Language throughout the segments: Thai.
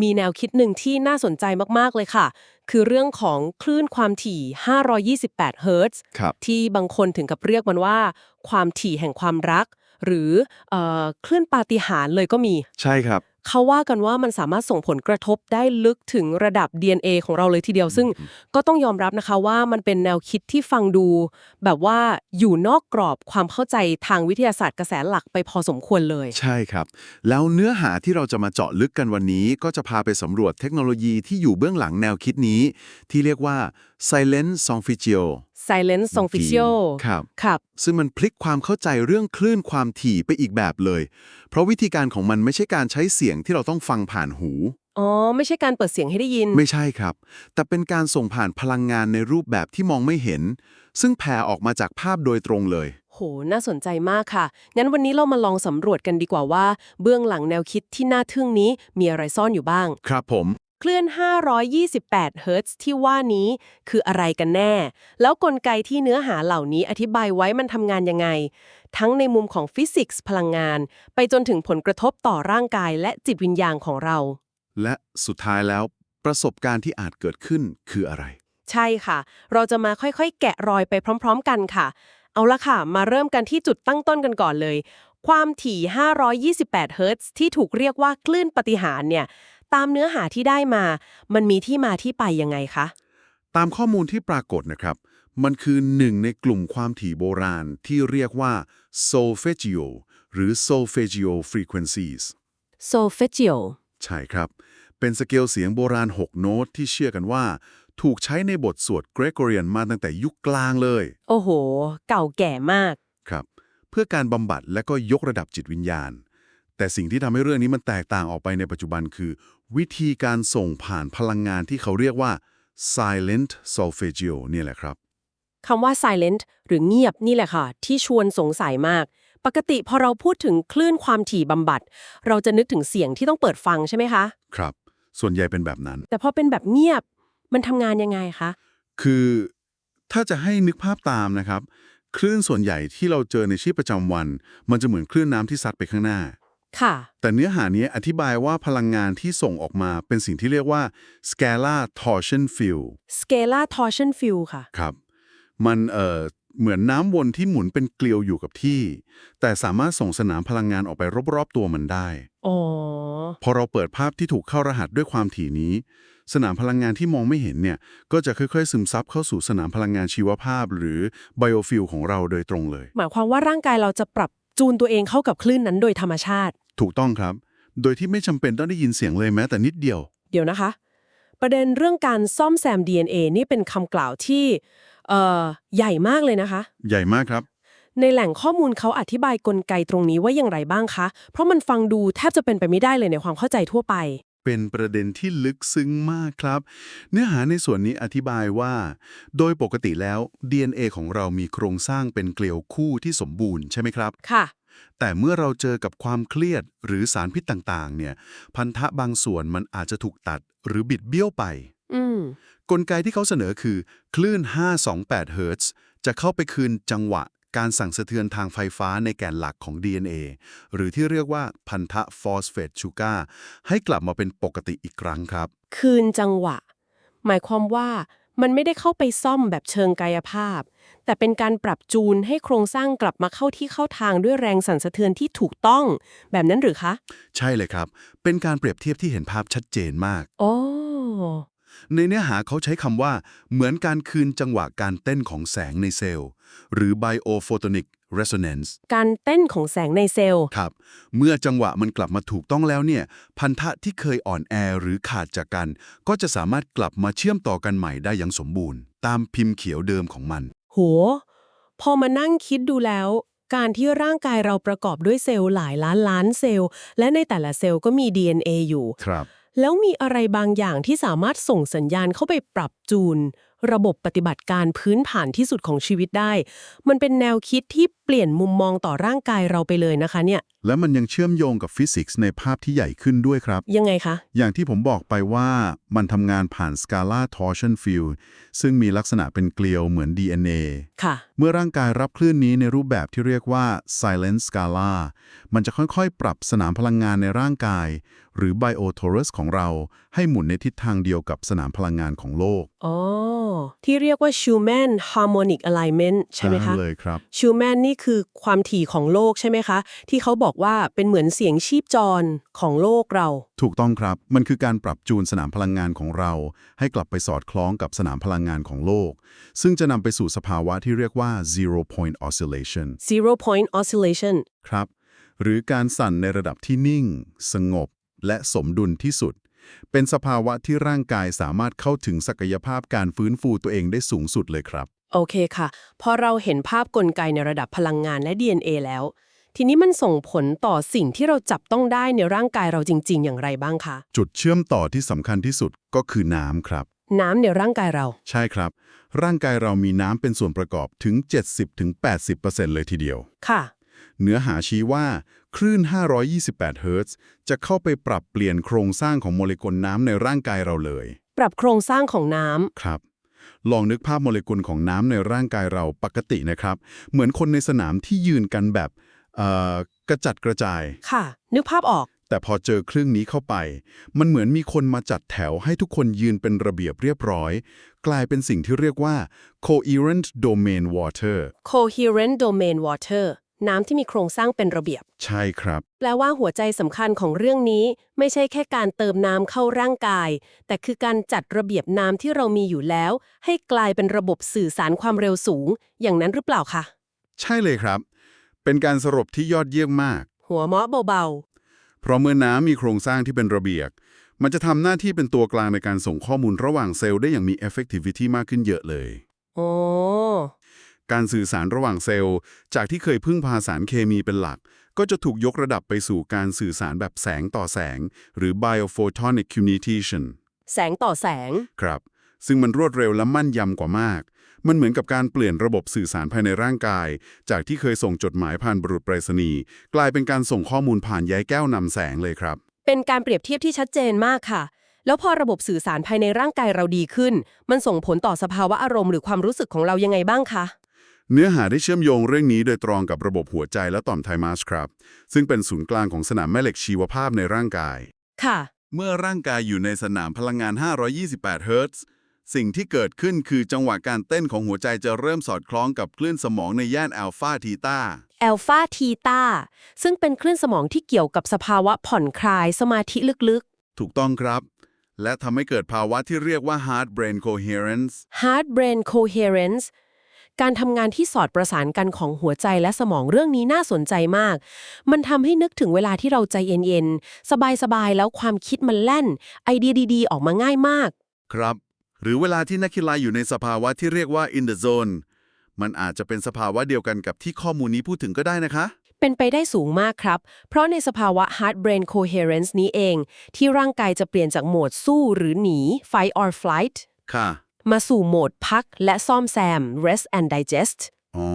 มีแนวคิดหนึ่งที่น่าสนใจมากๆเลยค่ะ คือเรื่องของคลื่นความถี่ 528 เฮิรตซ์ครับที่บางคนถึงกับเรียกมันว่า ความถี่แห่งความรัก หรือเอ่อคลื่นปาฏิหาริย์เลยก็มี ใช่ครับ เขาว่ากันว่ามันสามารถส่งผลกระทบได้ลึกถึงระดับ DNA ของเราเลยทีเดียว ซึ่งก็ต้องยอมรับนะคะว่ามันเป็นแนวคิดที่ฟังดู แบบว่าอยู่นอกกรอบความเข้าใจทางวิทยาศาสตร์กระแสหลักไปพอสมควรเลย ใช่ครับ แล้วเนื้อหาที่เราจะมาเจาะลึกกันวันนี้ ก็จะพาไปสำรวจเทคโนโลยีที่อยู่เบื้องหลังแนวคิดนี้ ที่เรียกว่า Silent Songfigio Silence s o n g f i c i o ครับครับ ซึ่งมันพลิกความเข้าใจเรื่องคลื่นความถี่ไปอีกแบบเลย เพราะวิธีการของมันไม่ใช่การใช้เสียงที่เราต้องฟังผ่านหู อ๋อ ไม่ใช่การเปิดเสียงให้ได้ยิน ไม่ใช่ครับ แต่เป็นการส่งผ่านพลังงานในรูปแบบที่มองไม่เห็น ซึ่งแผ่ออกมาจากภาพโดยตรงเลย โห น่าสนใจมากค่ะ งั้นวันนี้เรามาลองสำรวจกันดีกว่าว่า เบื้องหลังแนวคิดที่น่าทึ่งนี้มีอะไรซ่อนอยู่บ้าง ครับผม คลื่น528 เฮิรตซ์ที่ว่านี้คืออะไรกันแน่ แล้วกลไกที่เนื้อหาเหล่านี้อธิบายไว้มันทำงานยังไง ทั้งในมุมของฟิสิกส์พลังงาน ไปจนถึงผลกระทบต่อร่างกายและจิตวิญญาณของเรา และสุดท้ายแล้วประสบการณ์ที่อาจเกิดขึ้นคืออะไร ใช่ค่ะ เราจะมาค่อยๆ แกะรอยไปพร้อม ๆ กันค่ะ เอาละค่ะ มาเริ่มกันที่จุดตั้งต้นกันก่อนเลย ความถี่ 528 เฮิรตซ์ที่ถูกเรียกว่าคลื่นปฏิหารย์เนี่ย ตามเนื้อหาที่ได้มา มันมีที่มาที่ไปยังไงคะ ตามข้อมูลที่ปรากฏนะครับ มันคือหนึ่งในกลุ่มความถี่โบราณที่เรียกว่า solfeggio หรือ solfeggio frequencies solfeggio ใช่ครับ เป็นสเกลเสียงโบราณ 6 โน้ตที่เชื่อกันว่า ถูกใช้ในบทสวดเกรกอเรียนมาตั้งแต่ยุคกลางเลย โอ้โห เก่าแก่มาก ครับ เพื่อการบำบัดและก็ยกระดับจิตวิญญาณ แต่สิ่งที่ทำให้เรื่องนี้มันแตกต่างออกไปในปัจจุบันคือ วิธีการส่งผ่านพลังงานที่เขาเรียกว่า silent solfeggio เนี่ยแหละครับคำว่า silent หรือเงียบนี่แหละค่ะ ที่ชวนสงสัยมาก ปกติพอเราพูดถึงคลื่นความถี่บำบัด เราจะนึกถึงเสียงที่ต้องเปิดฟังใช่ไหมคะ ครับ ส่วนใหญ่เป็นแบบนั้น แต่พอเป็นแบบเงียบมันทำงานยังไงคะ คือถ้าจะให้นึกภาพตามนะครับ คลื่นส่วนใหญ่ที่เราเจอในชีวิตประจำวัน มันจะเหมือนคลื่นน้ำที่ซัดไปข้างหน้า ค่ะ แต่เนื้อหานี้อธิบายว่าพลังงานที่ส่งออกมาเป็นสิ่งที่เรียกว่า scalar torsion field scalar torsion field ค่ะ ครับ มันเอ่อเหมือนน้ำวนที่หมุนเป็นเกลียวอยู่กับที่ แต่สามารถส่งสนามพลังงานออกไปรอบๆตัวมันได้อ๋อพอเราเปิดภาพที่ถูกเข้ารหัสด้วยความถี่นี้ สนามพลังงานที่มองไม่เห็นเนี่ย ก็จะค่อยๆ ซึมซับเข้าสู่สนามพลังงานชีวภาพ หรือไบโอฟิลของเราโดยตรงเลย หมายความว่าร่างกายเราจะปรับ จูนตัวเองเข้ากับคลื่นนั้นโดยธรรมชาติ ถูกต้องครับ โดยที่ไม่จำเป็นต้องได้ยินเสียงเลยแม้แต่นิดเดียว เดี๋ยวนะคะ ประเด็นเรื่องการซ่อมแซม DNA นี่เป็นคำกล่าวที่เอ่อใหญ่มากเลยนะคะ ใหญ่มากครับ ในแหล่งข้อมูลเขาอธิบายกลไกตรงนี้ว่าอย่างไรบ้างคะ เพราะมันฟังดูแทบจะเป็นไปไม่ได้เลยในความเข้าใจทั่วไป เป็นประเด็นที่ลึกซึ้งมากครับ เนื้อหาในส่วนนี้อธิบายว่า โดยปกติแล้ว DNA ของเรามีโครงสร้างเป็นเกลียวคู่ที่สมบูรณ์ใช่ไหมครับ ค่ะ แต่เมื่อเราเจอกับความเครียดหรือสารพิษต่างๆ เนี่ย พันธะบางส่วนมันอาจจะถูกตัดหรือบิดเบี้ยวไป อืมกลไกที่เขาเสนอคือ คลื่น 528 เฮิรตซ์จะเข้าไปคืนจังหวะ การสั่งสะเทือนทางไฟฟ้าในแกนหลักของ DNA หรือที่เรียกว่าพันธะฟอสเฟตชูการ์ให้กลับมาเป็นปกติอีกครั้งครับ คืนจังหวะ หมายความว่ามันไม่ได้เข้าไปซ่อมแบบเชิงกายภาพ แต่เป็นการปรับจูนให้โครงสร้างกลับมาเข้าที่เข้าทางด้วยแรงสั่นสะเทือนที่ถูกต้อง แบบนั้นหรือคะ ใช่เลยครับ เป็นการเปรียบเทียบที่เห็นภาพชัดเจนมากโอ้ ในเนื้อหาเขาใช้คำว่า เหมือนการคืนจังหวะการเต้นของแสงในเซลล์ หรือ biophotonic resonance การเต้นของแสงในเซลล์ ครับ เมื่อจังหวะมันกลับมาถูกต้องแล้วเนี่ย พันธะที่เคยอ่อนแอหรือขาดจากกัน ก็จะสามารถกลับมาเชื่อมต่อกันใหม่ได้อย่างสมบูรณ์ ตามพิมพ์เขียวเดิมของมัน โห พอมานั่งคิดดูแล้ว การที่ร่างกายเราประกอบด้วยเซลล์หลายล้านล้านเซลล์ และในแต่ละเซลล์ก็มี DNA อยู่ ครับ แล้วมีอะไรบางอย่างที่สามารถส่งสัญญาณเข้าไปปรับจูน ระบบปฏิบัติการพื้นฐานที่สุดของชีวิตได้ มันเป็นแนวคิดที่ ลี่ยนมุมมองต่อร่างกายเราไปเลยนะคะเนี่ย และมันยังเชื่อมโยงกับฟิสิกส์ในภาพที่ใหญ่ขึ้นด้วยครับ ยังไงคะ อย่างที่ผมบอกไปว่ามันทำงานผ่าน Scala torsion field ซึ่งมีลักษณะเป็นเกลียวเหมือน DNA ค่ะ เมื่อร่างกายรับคลื่นนี้ในรูปแบบที่เรียกว่า silent scala มันจะค่อยๆ ปรับสนามพลังงานในร่างกาย หรือ biotorus ของเราให้หมุนในทิศทางเดียวกับสนามพลังงานของโลกอ๋อที่เรียกว่า Schumann harmonic alignment ใช่ไหมคะเลยครับชูแมนนี่คือความถี่ของโลกใช่ไหมคะ ที่เขาบอกว่าเป็นเหมือนเสียงชีพจรของโลกเรา ถูกต้องครับ มันคือการปรับจูนสนามพลังงานของเรา ให้กลับไปสอดคล้องกับสนามพลังงานของโลก ซึ่งจะนำไปสู่สภาวะที่เรียกว่า zero point oscillation zero point oscillation ครับ หรือการสั่นในระดับที่นิ่ง สงบ และสมดุลที่สุด เป็นสภาวะที่ร่างกายสามารถเข้าถึงศักยภาพการฟื้นฟูตัวเองได้สูงสุดเลยครับ โอเคค่ะ พอเราเห็นภาพกลไกในระดับพลังงานและ DNA แล้ว ทีนี้มันส่งผลต่อสิ่งที่เราจับต้องได้ในร่างกายเราจริง ๆ อย่างไรบ้างคะ จุดเชื่อมต่อที่สำคัญที่สุดก็คือน้ำครับ น้ำในร่างกายเรา ใช่ครับ ร่างกายเรามีน้ำเป็นส่วนประกอบถึง 70-80%เลยทีเดียว ค่ะ เนื้อหาชี้ว่า คลื่น 528 เฮิรตซ์จะเข้าไปปรับเปลี่ยนโครงสร้างของโมเลกุลน้ำในร่างกายเราเลย ปรับโครงสร้างของน้ำ ครับ ลองนึกภาพโมเลกุลของน้ำในร่างกายเราปกตินะครับ เหมือนคนในสนามที่ยืนกันแบบเอ่อกระจัดกระจาย ค่ะ นึกภาพออก แต่พอเจอเครื่องนี้เข้าไป มันเหมือนมีคนมาจัดแถวให้ทุกคนยืนเป็นระเบียบเรียบร้อย กลายเป็นสิ่งที่เรียกว่า coherent domain water coherent domain water น้ำที่มีโครงสร้างเป็นระเบียบ ใช่ครับ แปลว่าหัวใจสำคัญของเรื่องนี้ ไม่ใช่แค่การเติมน้ำเข้าร่างกาย แต่คือการจัดระเบียบน้ำที่เรามีอยู่แล้ว ให้กลายเป็นระบบสื่อสารความเร็วสูง อย่างนั้นหรือเปล่าคะใช่เลยครับ เป็นการสรุปที่ยอดเยี่ยมมาก หัวเมาะเบาเพราะเมื่อน้ำมีโครงสร้างที่เป็นระเบียบมันจะทำหน้าที่เป็นตัวกลางในการส่งข้อมูลระหว่างเซลล์ได้อย่างมี effectivity มากขึ้นเยอะเลย ๆโอ้ การสื่อสารระหว่างเซลล์ จากที่เคยพึ่งพาสารเคมีเป็นหลัก ก็จะถูกยกระดับไปสู่การสื่อสารแบบแสงต่อแสง หรือ biophotonic communication แสงต่อแสง ครับ ซึ่งมันรวดเร็วและมั่นยำกว่ามาก มันเหมือนกับการเปลี่ยนระบบสื่อสารภายในร่างกาย จากที่เคยส่งจดหมายผ่านบุรุษไปรษณีย์กลายเป็นการส่งข้อมูลผ่านใยแก้วนำแสงเลยครับ เป็นการเปรียบเทียบที่ชัดเจนมากค่ะ แล้วพอระบบสื่อสารภายในร่างกายเราดีขึ้น มันส่งผลต่อสภาวะอารมณ์หรือความรู้สึกของเรายังไงบ้างคะ เนื้อหาได้เชื่อมโยงเรื่องนี้โดยตรงกับระบบหัวใจและต่อมไทมัสครับ ซึ่งเป็นศูนย์กลางของสนามแม่เหล็กชีวภาพในร่างกาย ค่ะ เมื่อร่างกายอยู่ในสนามพลังงาน 528 เฮิรตซ์ สิ่งที่เกิดขึ้นคือจังหวะการเต้นของหัวใจจะเริ่มสอดคล้องกับคลื่นสมองในย่านอัลฟาทีตาแอลฟาทีตาซึ่งเป็นคลื่นสมองที่เกี่ยวกับสภาวะผ่อนคลายสมาธิลึกถูกต้องครับ และทำให้เกิดภาวะที่เรียกว่า heart brain coherence ๆ heart brain coherence การทำงานที่สอดประสานกันของหัวใจและสมองเรื่องนี้น่าสนใจมาก มันทำให้นึกถึงเวลาที่เราใจเย็นๆ สบายๆ แล้วความคิดมันแล่น ไอเดียดีๆ ออกมาง่ายมาก ครับ หรือเวลาที่นักกีฬาอยู่ในสภาวะที่เรียกว่า in the zone มันอาจจะเป็นสภาวะเดียวกันกับที่ข้อมูลนี้พูดถึงก็ได้นะคะเป็นไปได้สูงมากครับ เพราะในสภาวะ heart brain coherence นี้เอง ที่ร่างกายจะเปลี่ยนจากโหมดสู้หรือหนี fight or flight ค่ะ มาสู่โหมดพักและซ่อมแซม rest and digest อ๋อ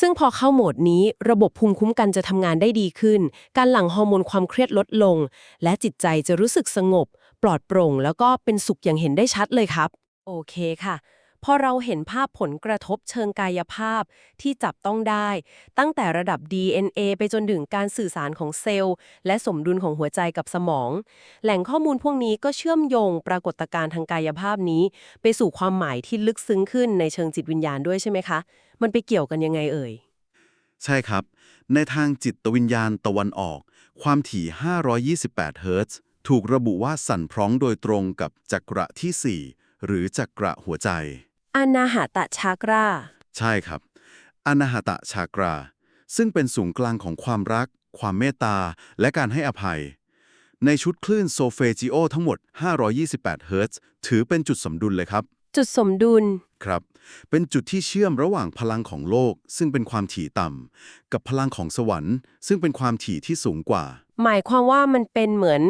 ซึ่งพอเข้าโหมดนี้ระบบภูมิคุ้มกันจะทำงานได้ดีขึ้น การหลั่งฮอร์โมนความเครียดลดลง และจิตใจจะรู้สึกสงบ ปลอดโปร่ง แล้วก็เป็นสุขอย่างเห็นได้ชัดเลยครับ โอเคค่ะ พอเราเห็นภาพผลกระทบเชิงกายภาพที่จับต้องได้ ตั้งแต่ระดับ DNA ไปจนถึงการสื่อสารของเซลล์ และสมดุลของหัวใจกับสมอง แหล่งข้อมูลพวกนี้ก็เชื่อมโยงปรากฏการณ์ทางกายภาพนี้ ไปสู่ความหมายที่ลึกซึ้งขึ้นในเชิงจิตวิญญาณด้วยใช่ไหมคะ มันไปเกี่ยวกันยังไงเอ่ย ใช่ครับ ในทางจิตวิญญาณตะวันออก ความถี่ 528 เฮิรตซ์ถูกระบุว่าสั่นพร้องโดยตรงกับจักระทีสี่4 หรือจักระหัวใจ อนาหาตะชากรา ใช่ครับ อนาหตะชากรา ซึ่งเป็นศูนย์กลางของความรัก ความเมตตา และการให้อภัย ในชุดคลื่นโซเฟจิโอทั้งหมด 528 เฮิรตซ์ถือเป็นจุดสมดุลเลยครับ จุดสมดุล ครับ เป็นจุดที่เชื่อมระหว่างพลังของโลก ซึ่งเป็นความถี่ต่ำ กับพลังของสวรรค์ ซึ่งเป็นความถี่ที่สูงกว่า หมายความว่ามันเป็นเหมือน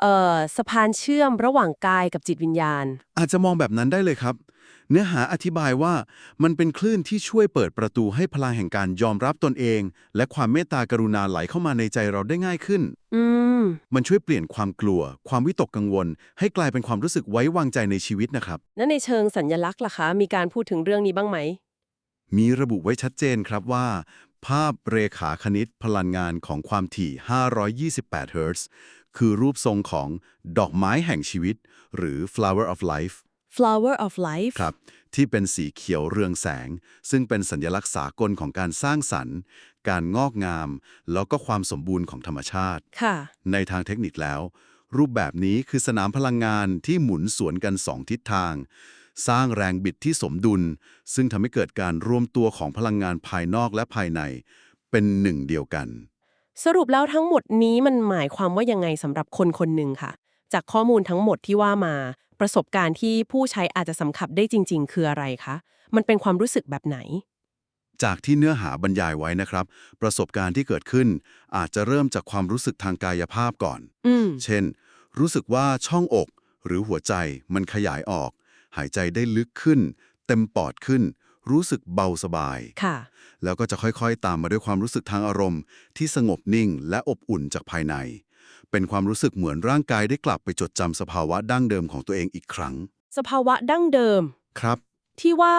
เอ่อสะพานเชื่อมระหว่างกายกับจิตวิญญาณ อาจจะมองแบบนั้นได้เลยครับ เนื้อหาอธิบายว่ามันเป็นคลื่นที่ช่วยเปิดประตูให้พลังแห่งการยอมรับตนเอง และความเมตตากรุณาไหลเข้ามาในใจเราได้ง่ายขึ้นอืมมันช่วยเปลี่ยนความกลัว ความวิตกกังวล ให้กลายเป็นความรู้สึกไว้วางใจในชีวิตนะครับ นั่นในเชิงสัญลักษณ์ล่ะคะ มีการพูดถึงเรื่องนี้บ้างไหม มีระบุไว้ชัดเจนครับว่า ภาพเรขาคณิตพลังงานของความถี่ 528 เฮิรตซ์คือรูปทรงของดอกไม้แห่งชีวิต หรือ flower of life flower of life ครับ ที่เป็นสีเขียวเรืองแสง ซึ่งเป็นสัญลักษณ์สากลของการสร้างสรรค์ การงอกงาม แล้วก็ความสมบูรณ์ของธรรมชาติ ค่ะ ในทางเทคนิคแล้ว รูปแบบนี้คือสนามพลังงานที่หมุนสวนกันสองทิศทาง สร้างแรงบิดที่สมดุล ซึ่งทำให้เกิดการรวมตัวของพลังงานภายนอกและภายใน เป็นหนึ่งเดียวกัน สรุปแล้วทั้งหมดนี้มันหมายความว่ายังไงสำหรับคนคนหนึ่งค่ะ จากข้อมูลทั้งหมดที่ว่ามา ประสบการณ์ที่ผู้ใช้อาจจะสัมผัสได้จริง ๆ คืออะไรคะ มันเป็นความรู้สึกแบบไหน จากที่เนื้อหาบรรยายไว้นะครับ ประสบการณ์ที่เกิดขึ้น อาจจะเริ่มจากความรู้สึกทางกายภาพก่อน อืม เช่น รู้สึกว่าช่องอก หรือหัวใจมันขยายออก หายใจได้ลึกขึ้น เต็มปอดขึ้น รู้สึกเบาสบาย ค่ะ แล้วก็จะค่อยๆ ตามมาด้วยความรู้สึกทางอารมณ์ ที่สงบนิ่งและอบอุ่นจากภายใน เป็นความรู้สึกเหมือนร่างกายได้กลับไปจดจำสภาวะดั้งเดิมของตัวเองอีกครั้ง สภาวะดั้งเดิม ครับ ที่ว่า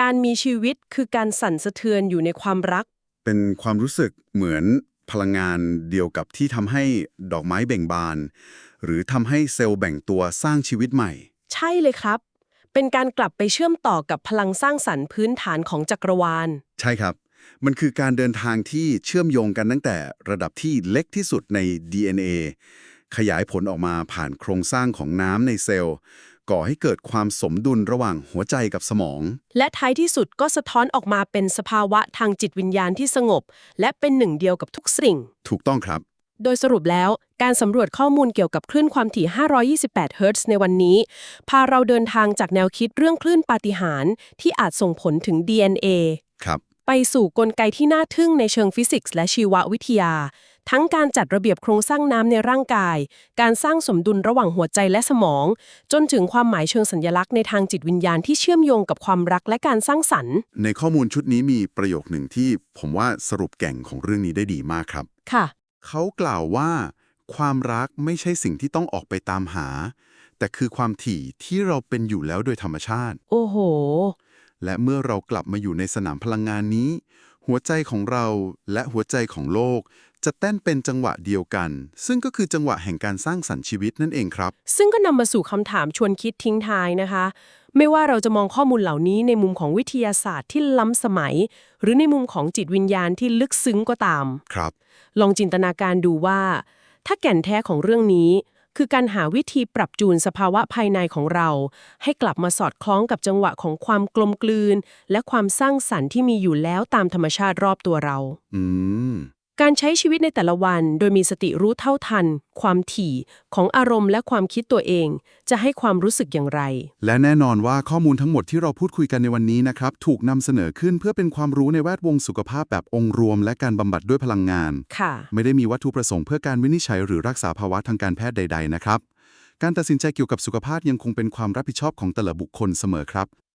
การมีชีวิตคือการสั่นสะเทือนอยู่ในความรัก เป็นความรู้สึกเหมือนพลังงานเดียวกับที่ทำให้ดอกไม้เบ่งบาน หรือทำให้เซลล์แบ่งตัวสร้างชีวิตใหม่ ใช่เลยครับ เป็นการกลับไปเชื่อมต่อกับพลังสร้างสรรค์พื้นฐานของจักรวาล ใช่ครับ มันคือการเดินทางที่เชื่อมโยงกันตั้งแต่ระดับที่เล็กที่สุดใน DNA ขยายผลออกมาผ่านโครงสร้างของน้ำในเซลล์ ก่อให้เกิดความสมดุลระหว่างหัวใจกับสมอง และท้ายที่สุดก็สะท้อนออกมาเป็นสภาวะทางจิตวิญญาณที่สงบ และเป็นหนึ่งเดียวกับทุกสิ่ง ถูกต้องครับโดยสรุปแล้วการสำรวจข้อมูลเกี่ยวกับคลื่นความถี่ 528 เฮิรตซ์ในวันนี้ พาเราเดินทางจากแนวคิดเรื่องคลื่นปาฏิหาริย์ที่อาจส่งผลถึง DNA ครับ ไปสู่กลไกที่น่าทึ่งในเชิงฟิสิกส์และชีววิทยา ทั้งการจัดระเบียบโครงสร้างน้ำในร่างกาย การสร้างสมดุลระหว่างหัวใจและสมอง จนถึงความหมายเชิงสัญลักษณ์ในทางจิตวิญญาณที่เชื่อมโยงกับความรักและการสร้างสรรค์ ในข้อมูลชุดนี้มีประโยคหนึ่งที่ผมว่าสรุปแก่งของเรื่องนี้ได้ดีมากครับ ค่ะ เขากล่าวว่า ความรักไม่ใช่สิ่งที่ต้องออกไปตามหา แต่คือความถี่ที่เราเป็นอยู่แล้วโดยธรรมชาติ โอ้โห และเมื่อเรากลับมาอยู่ในสนามพลังงานนี้ หัวใจของเราและหัวใจของโลก จะเต้นเป็นจังหวะเดียวกัน ซึ่งก็คือจังหวะแห่งการสร้างสรรค์ชีวิตนั่นเองครับ ซึ่งก็นำมาสู่คำถามชวนคิดทิ้งท้ายนะคะ ไม่ว่าเราจะมองข้อมูลเหล่านี้ในมุมของวิทยาศาสตร์ที่ล้ำสมัย หรือในมุมของจิตวิญญาณที่ลึกซึ้งก็ตาม ครับ ลองจินตนาการดูว่า ถ้าแก่นแท้ของเรื่องนี้ คือการหาวิธีปรับจูนสภาวะภายในของเรา ให้กลับมาสอดคล้องกับจังหวะของความกลมกลืน และความสร้างสรรค์ที่มีอยู่แล้วตามธรรมชาติรอบตัวเรา อืม การใช้ชีวิตในแต่ละวัน โดยมีสติรู้เท่าทัน ความถี่ของอารมณ์และความคิดตัวเอง จะให้ความรู้สึกอย่างไร และแน่นอนว่าข้อมูลทั้งหมดที่เราพูดคุยกันในวันนี้นะครับ ถูกนำเสนอขึ้นเพื่อเป็นความรู้ในแวดวงสุขภาพแบบองค์รวม และการบำบัดด้วยพลังงาน ค่ะ ไม่ได้มีวัตถุประสงค์เพื่อการวินิจฉัยหรือรักษาภาวะทางการแพทย์ใด ๆ นะครับ การตัดสินใจเกี่ยวกับสุขภาพยังคงเป็นความรับผิดชอบของแต่ละบุคคลเสมอครับ